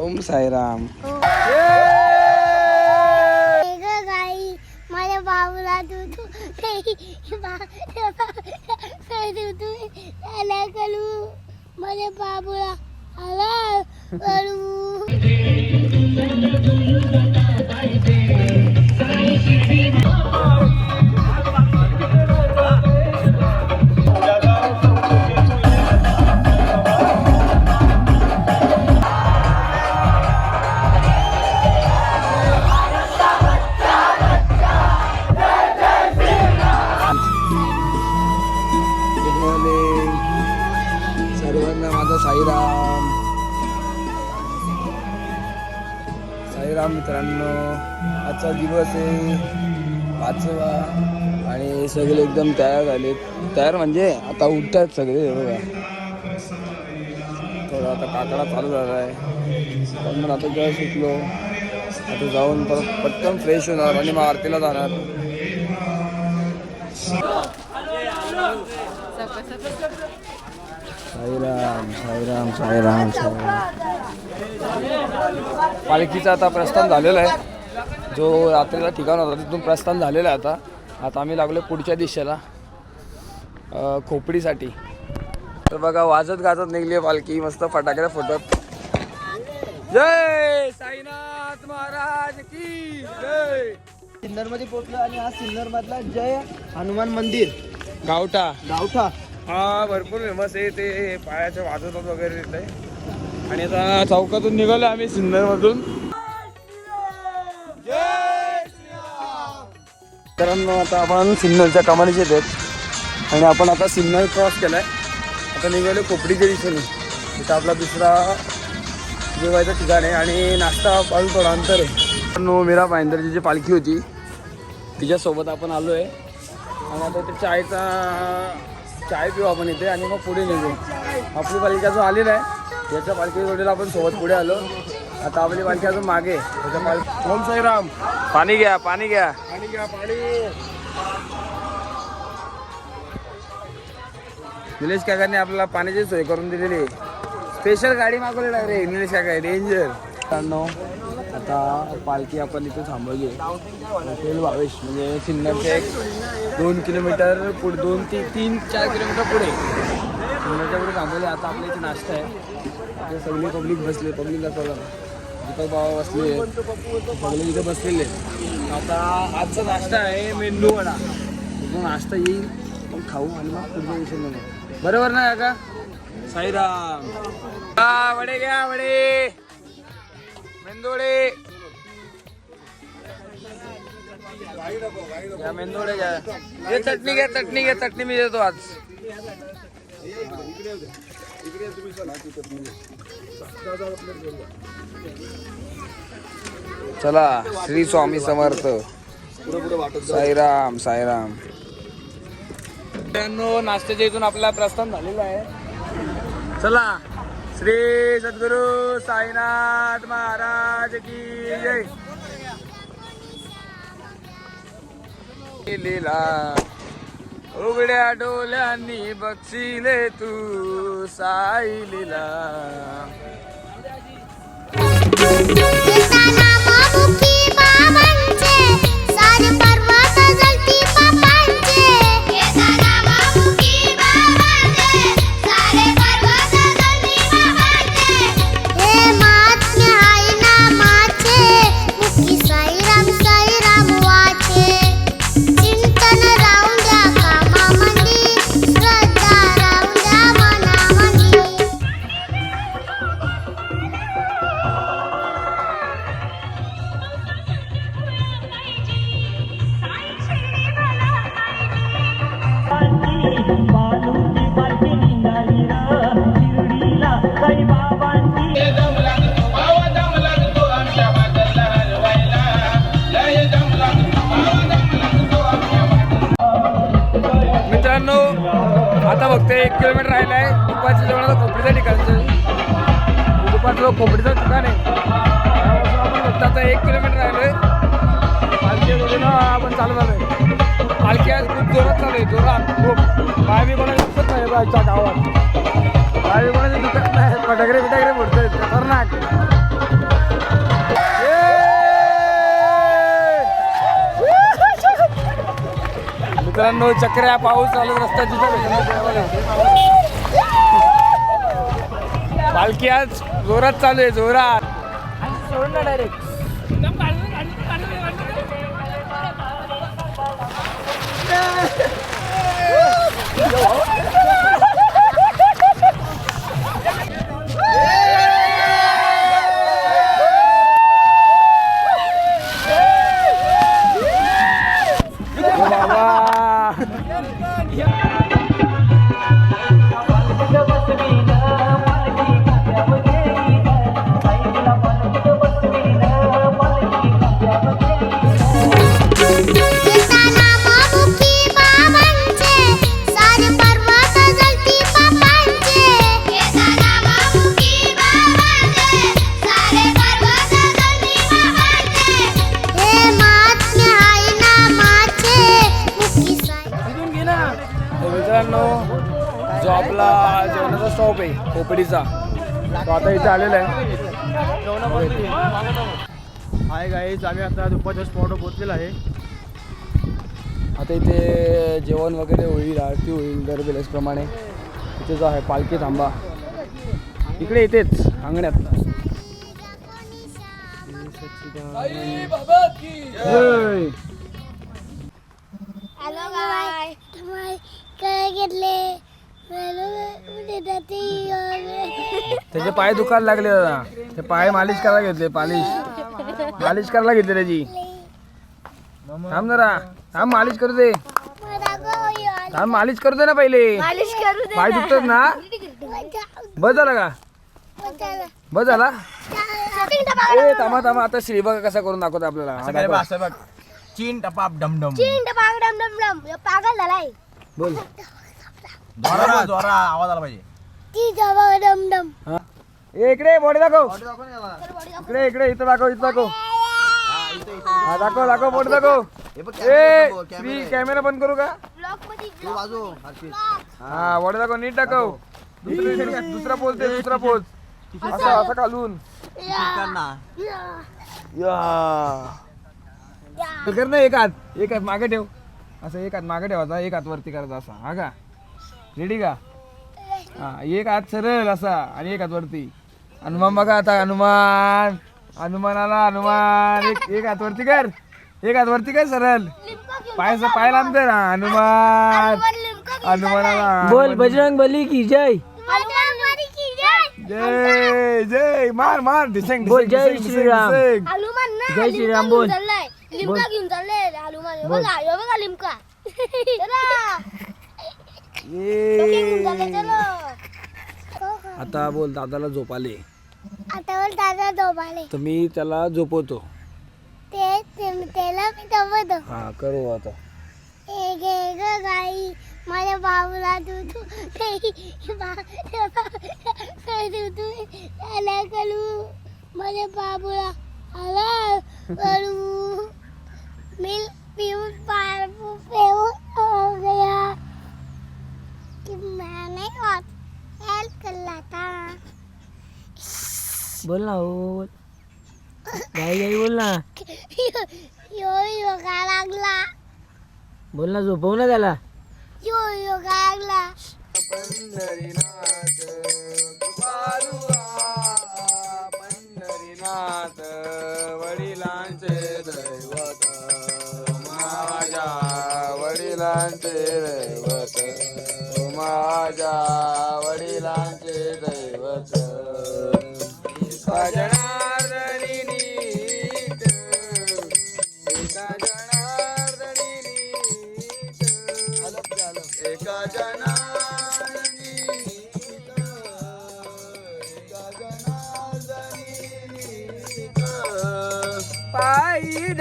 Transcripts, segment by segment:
ओम साईराम. गाई माझ्या बाबूला दूध दूध आला करू. माझ्या बाबूला आला करू. साईराम. साईराम मित्रांनो आजचा दिवस आहे पाचवा आणि सगळे एकदम तयार झाले तयार म्हणजे आता उठतात सगळे बघा. थोडा आता काकडा चालू झाला आहे. पण मग आता जेव्हा सुटलो. आता जाऊन परत पटकन फ्रेश होणार आणि मग आरतीला जाणार. साईराम साईराम साईराम साईराम. पालखीचं आता प्रस्थान झालेलं आहे. जो रात्रीला ठिकाण होता तिथून प्रस्थान झालेलं आहे आता. आता आम्ही लागलो पुढच्या दिशेला खोपडीसाठी. तर बघा वाजत गाजत निघली आहे पालखी. मस्त फटाक्याला फुटत. जय साईनाथ महाराज की जय. सिन्नरमध्ये पोहोचलो आणि हा सिन्नर मधला जय हनुमान मंदिर. गावठा. गावठा. हा भरपूर फेमस आहे ते. पायाच्या वाजवतात वगैरे तिथे आणि आता चौकातून निघालो आम्ही सिन्नर मधून मित्रांनो आता आपण सिन्नरच्या कमानीचे आहेत आणि आपण आता सिन्नर क्रॉस केलाय. आता निघालो कोपडीच्या दिशेने. इथं आपला दुसरा जेवायचं ठिकाण आहे आणि नाश्ता पाहून थोडा अंतर आहे. नो मीरा भाईंदरची जी पालखी होती तिच्यासोबत आपण आलो आहे आणि आता ते चायचा चाय पिऊ आपण इथे आणि मग पुढे निघू. आपली पालखी अजून आली नाही याच्या पालखी जोडीला आपण सोबत पुढे आलो. आता आपली पालखी अजून मागे त्याच्या पालखी ओम साईराम. पाणी घ्या पाणी घ्या. पाणी घ्या पाणी. निलेश काकांनी आपल्याला पाण्याची सोय करून दिलेली आहे. स्पेशल गाडी मागवली डायरेक्ट निलेश काका डेंजर आता पालखी आपण इथे थांबवली हॉटेल भावेश म्हणजे सिन्नरच्या एक दोन किलोमीटर पुढे दोन ते तीन चार किलोमीटर पुढे. सिन्नरच्या पुढे थांबवले आता आपल्या इथे नाश्ता आहे. इथे सगळी पब्लिक बसले पब्लिकला सगळं दीपक बाबा बसले सगळे इथे बसलेले आता आजचा नाश्ता आहे मेंदू वडा. तो नाश्ता येईल. पण खाऊ आणि मग पुढच्या नाही बरोबर ना का साईराम. वडे घ्या वडे. मेंदोळे या मेंदोळे घ्या. हे चटणी घ्या चटणी घ्या चटणी मी देतो आज. चला श्री स्वामी समर्थ. साईराम साईराम. नाश्त्याच्या इथून आपला प्रस्थान झालेला आहे. चला. श्री सद्गुरु साईनाथ महाराज की जय. लीला उघड्या डोल्यांनी बक्षिले तू साई लीला. येताना आहे दुपारच्या जेवणाला कोंबडीचं ठिकाणचं दुपारचं कोपडीचं ठिकाण आहे. आपण फक्त आता एक किलोमीटर राहिलो आहे पालखी वगैरे आपण चालू झालो आहे पालखी आज खूप जोरात चालू आहे जोरात. खूप. पाय बी कोणाला दिसत नाही आजच्या गावात. पाय बी कोणाचं दुखत नाही. फटाकडे बिटाकडे मोडतोय खतरनाक. मित्रांनो चक्र्या पाऊस चालू रस्त्याची पालखी आज जोरात चालू आहे जोरात. सोडणार डायरेक्ट जॉबला जेवणाचा स्टॉप आहे खोपडीचा. तो आता इथे आलेला आहे. हाय गाईज आम्ही आता दुपारच्या स्पॉटवर पोहोचलेलो आहे. आता इथे जेवण वगैरे होईल आरती होईल दरवेळेसप्रमाणे इथे जो आहे पालखी थांबा. इकडे येतेच अंगण्यात. जय. हॅलो गाय तुम्ही काय घेतले त्याचे पाय दुखायला लागले दादा. ते पाय मालिश करायला घेतले पालिश. मालिश करायला घेतले त्याची. थांब जरा. थांब मालिश करू दे. थांब मालिश करू दे ना पहिले. मालिश करू दे पाय दुखतात ना? बस झाला का? बस झाला? ए थांबा थांबा. आता श्री बघा कसा करून दाखवतो आपल्याला. चीन टपाप डमडम. चिंट पाग डम डम. डम ह्यो पागल झालाय. बोल. जोरा जोरा आवाज आला पाहिजे. ती हा. ए, इकडे बॉडी दाखव. इकडे इकडे इथं दाखव इथं दाखव. हा दाखव दाखव बोट दाखव. ए श्री कॅमेरा बंद करू का? ब्लॉकमध्ये बाजू हा. बॉडी दाखव नीट दाखव. दुसरी दुसरा पोज दे दुसरा पोज असा असा घालून या. तर कर ना एक हात. एक हात मागे ठेव. असं एक हात मागे ठेवायचा एक हात वरती करायचा असा. हा का? रेडी का? हा एक हात सरळ असा आणि एक हात वरती. हनुमान बघा आता हनुमान. हनुमान आला हनुमान. एक एक हात वरती कर. एक हात वरती कर सरळ. पाय पाय लांब कर. हा, हनुमान. हनुमान आला बोल बजरंग बली की जय. जय जय. जय मार मार. ढिसंग बोल, ढिसंग, जय ढिसंग, श्रीराम. ढिसंग. ना जय श्रीराम, बोल. लिमका घेऊन चाललाय. हनुमान हे बघा हे बघा लिमका. ये. आता बोल दादाला झोप आले. आता बोल दादा दोबाले तर मी त्याला झोपवतो. ते ते- त्याला मी दमवतो हा करू आता. ए गे ग गाई. माझ्या बाबूला दूध दूध आला कलू माझ्या बाबूला आला. कलू मिल पीऊन पार पेऊन हो गया. कि मैंने हेल्प कर लाता बोल ना बोल गाई गाई बोल ना यो यो का लागला बोल ना झोपव ना त्याला यो यो का लागला पंढरीनाथ वडिलांचे दैवत माझ्या वडिलांचे दैवत माझ्या वडिलांचे दैवत. जनार्दनी नीत. एका नीत. एका पायी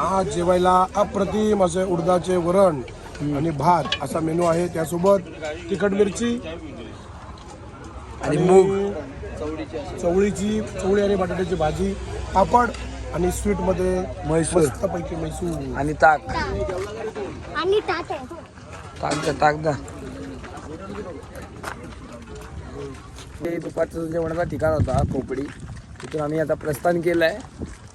आज जेवायला अप्रतिम असे उडदाचे वरण आणि भात असा मेनू आहे. त्यासोबत तिखट मिरची आणि मूग. चवळीची चवळी आणि बटाट्याची भाजी पापड आणि स्वीटमध्ये म्हैसूर. मस्तपैकी मैसूर. आणि ताक. आणि आहे. ताक द्या ताक द्या. दुपारचं जेवणाचा ठिकाण होता खोपडी तिथून आम्ही आता प्रस्थान केलंय.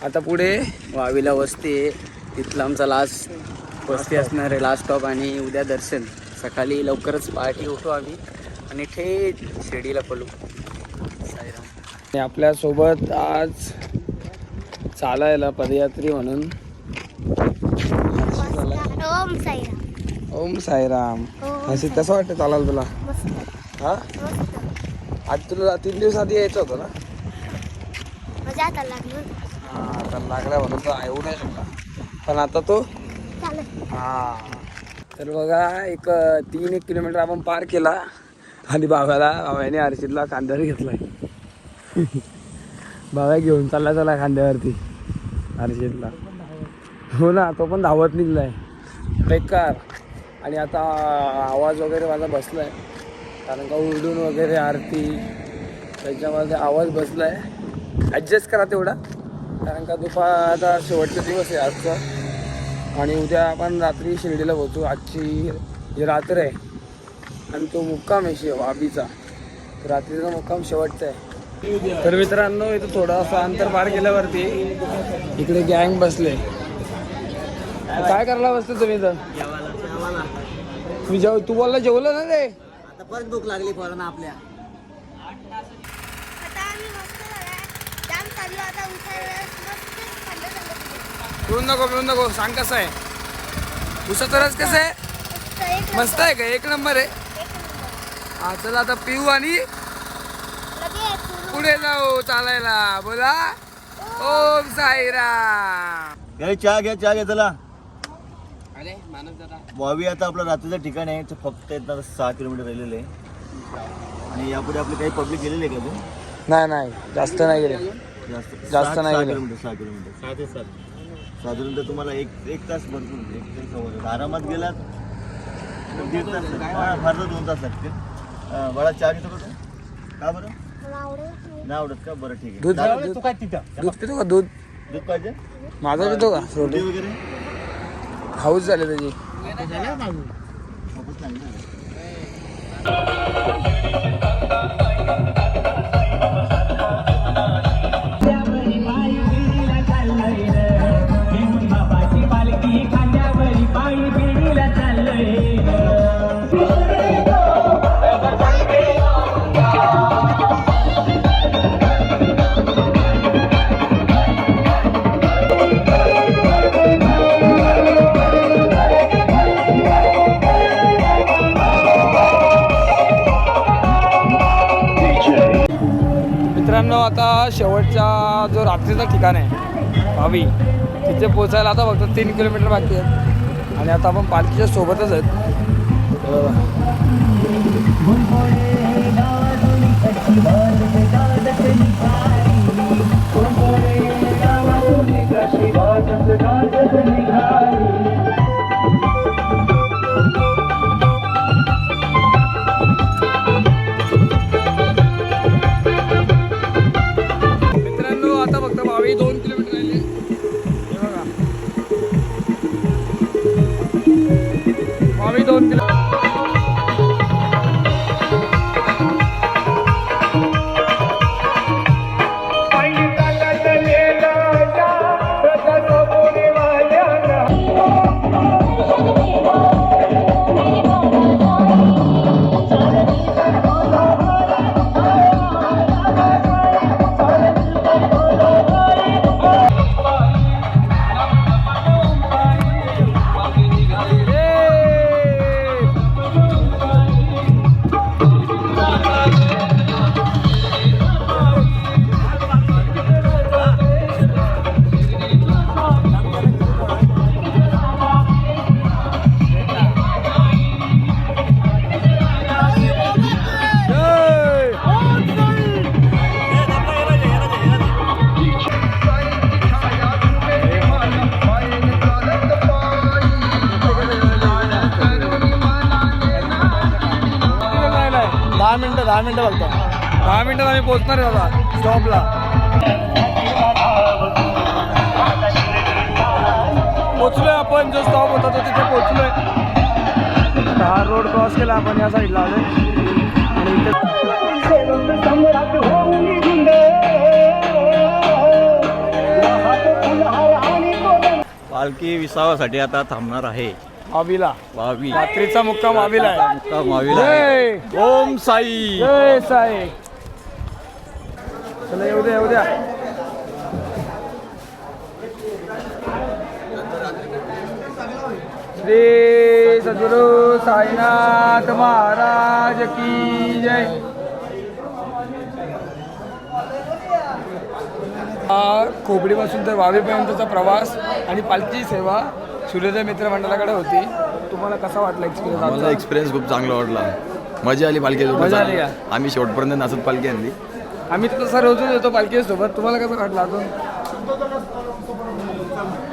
आता पुढे वावीला वस्ती आहे. तिथला आमचा लास्ट वस्ती असणार आहे. लास्ट स्टॉप आणि उद्या दर्शन. सकाळी लवकरच पहाटे उठू आम्ही. आणि थेट शिर्डीला पळू. साईराम. आणि आपल्यासोबत आज चालायला पदयात्री म्हणून ओम साईराम. ओम साईराम. असे कसं वाटतं चालायला तुला? हा? आज तुला तीन दिवस आधी यायचं होतं ना? मजा आता लागली हा आता लागला म्हणून तो येऊ नाही शकला. पण आता तो हा. तर बघा एक तीन एक किलोमीटर आपण पार केला. आणि बाबाला बाबाने हर्षितला खांद्यावर घेतलाय. बाबा घेऊन चालला त्याला खांद्यावरती हर्षितला हो ना तो पण धावत निघलाय. बेकार आणि आता आवाज वगैरे माझा बसलाय. कारण का उलडून वगैरे आरती त्याच्यामध्ये आवाज बसलाय. ॲडजस्ट करा तेवढा. कारण का दुपार आता शेवटचा दिवस आहे आजचा. आणि उद्या आपण रात्री शिर्डीला पोहोचू. आजची जी रात्र आहे आणि तो मुक्काम आहे शिव आबीचा. रात्रीचा मुक्काम शेवटचा आहे. तर मित्रांनो इथं थोडासा अंतर पार केल्यावरती इकडे गँग बसले. काय करायला बसते तुम्ही तुम्ही जेव तू बोलला जेवलं ना रे आता परत भूक लागली पोरांना आपल्या आता आम्ही मस्त झालाय. जाम पिऊन नको पिऊन नको. सांग कसं आहे? उसाचा रस कसं आहे? मस्त आहे का? एक नंबर आहे. हा चला आता पिऊ आणि. पुढे जाऊ चालायला. बोला. ओम साईराम. घ्या चहा घ्या चहा घ्या चला. वावी आता आपलं रात्रीचं ठिकाण आहे. ते फक्त इथं सहा किलोमीटर राहिलेलं आहे. आणि यापुढे आपले काही पब्लिक गेलेले आहे का अजून? नाही नाही. जास्त नाही गेले जास्त जास्त सहा- नाही गेले. किलोमीटर सहा किलोमीटर. सहा ते सात. साधारणतः तुम्हाला एक एक तास भरपूर एक तास सव्वा तास. आरामात गेलात तर दीड तास. हा, फार तर दोन तास लागतील. हा, बाळा चहा घेतो का तू? का बरं? नाही. आवडत का? बरं ठीक आहे. दूध दादा, दूध तू काय तिथं? दूध पितो का? दूध दूध पाहिजे? माझा पितो का? रोटी रोटी. वगैरे? हाऊस झाले त्याची वापस नाही मित्रांनो आता शेवटचा जो रात्रीचं ठिकाण आहे भावी तिथे पोचायला आता फक्त तीन किलोमीटर बाकी आहे आणि आता आपण पालखीच्या सोबतच आहेत. भावी दोन मिनिटात आम्ही पोहोचणार आहे दादा. स्टॉपला पोचलोय आपण जो स्टॉप होता तो तिथे पोचलोय. हा रोड क्रॉस केला आपण या साईडला आलोय. आणि इथे पालखी विसावासाठी आता थांबणार आहे. वावीला वावी रात्रीचा मुक्काम वावीला आहे. मुक्काम आहे. ओम साई. जय साई. चला येऊ द्या येऊ द्या. श्री सद्गुरु साईनाथ महाराज की जय. हा खोबडीपासून तर वावीपर्यंतचा प्रवास आणि पालखी सेवा सूर्योदय मित्र मंडळाकडे होती. तुम्हाला कसा वाटला एक्सपिरियन्स मला एक्सपिरियन्स खूप चांगला वाटला. मजा आली पालखी मजा आली का? आम्ही शेवटपर्यंत नाचत पालखी आणली. आम्ही तर तसा रोजच येतो पालखीसोबत. तुम्हाला कसं वाटलं अजून?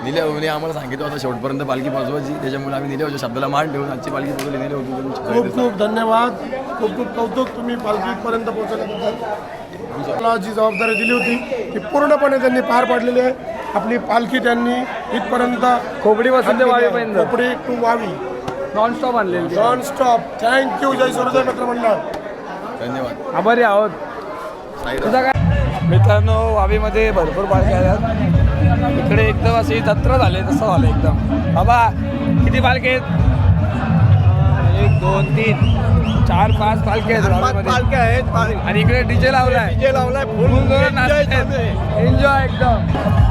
निल्या भाऊने आम्हाला सांगितलं होतं शेवटपर्यंत पालखी पोहोचवायची. त्याच्यामुळे आम्ही निल्या भाऊच्या शब्दाला मान ठेवून आजची पालखी पोहोचवली निल्या भाऊ खूप खूप धन्यवाद. खूप खूप कौतुक. तुम्ही पालखीपर्यंत पोहोचल्याबद्दल. मला जी जबाबदारी दिली होती ती पूर्णपणे त्यांनी पार पाडलेली आहे. आपली पालखी त्यांनी इथपर्यंत खोबडीपासून ते वावीपर्यंत Kopadi to Vavi non stop आणलेली नॉन स्टॉप थँक्यू जय सूर्योदय मित्र मंडळ धन्यवाद. आभारी आहोत. तुझा काय? मित्रांनो वावीमध्ये भरपूर पालख्या आल्यात इकडे एकदम अशी जत्रा झाली तसं झालं एकदम. बाबा किती पालखे आहेत? एक दोन तीन. चार पाच पालखे आहेत वावीमध्ये. पालख्या आहेत. आणि इकडे डीजे लावलाय. डीजे लावलाय. फुल फुल जोरात नाचतायत. एन्जॉय एकदम.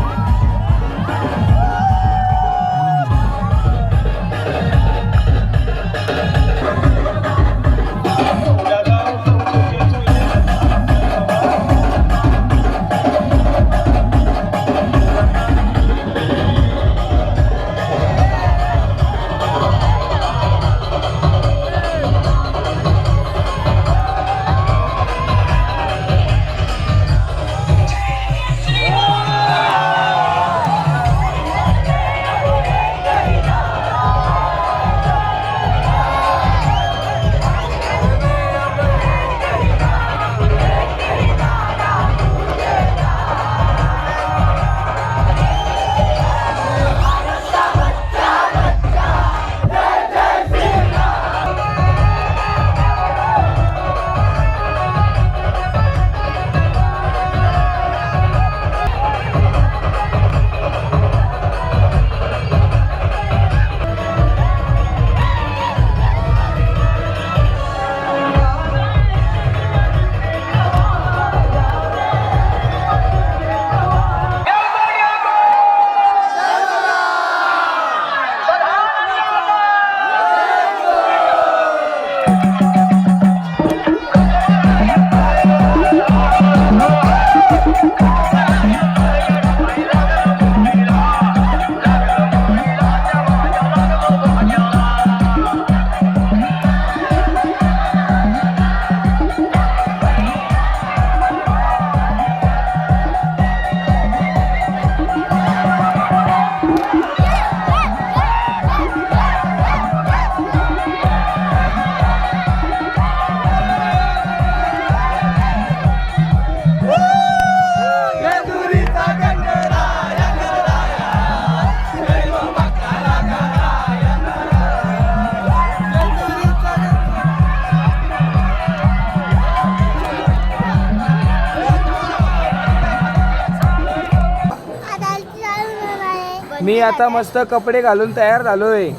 आता मस्त कपडे घालून तयार झालोय.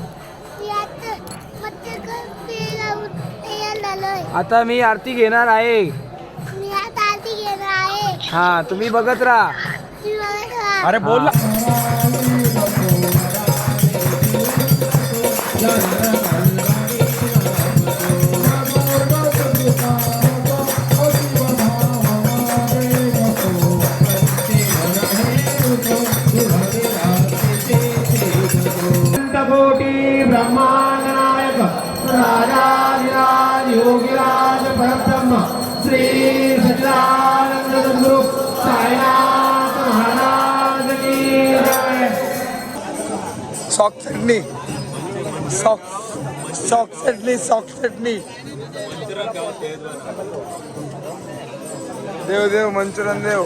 आता मी आरती घेणार आहे. मी आता आरती घेणार आहे. हा तुम्ही बघत राहा. ती बघत राहा. अरे बोल ना राजाधिराज योगिराज परब्रह्म श्री सच्चिदानंद सद्गुरु साईनाथ महाराज की जय। सॉक चटणी सॉक सॉक चटणी सॉक चटणी. देव देव मंचुरन देव.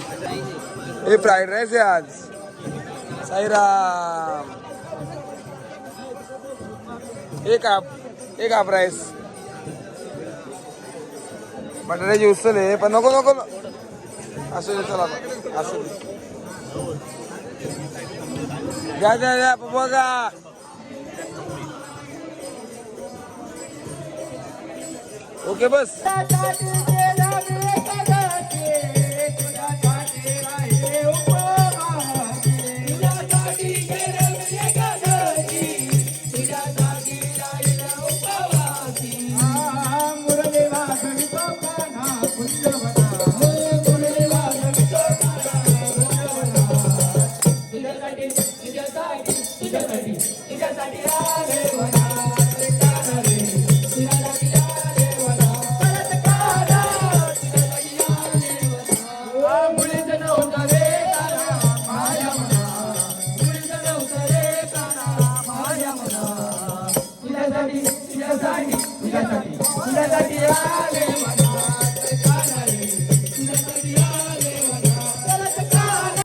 हे फ्राईड राईस आहे आज. साईराम. एक हाफ एक हाफ राईस बटाट्याची उचल आहे पण नको नको असं दे चला असू असं दे. द्या द्या द्या बघा ओके बस.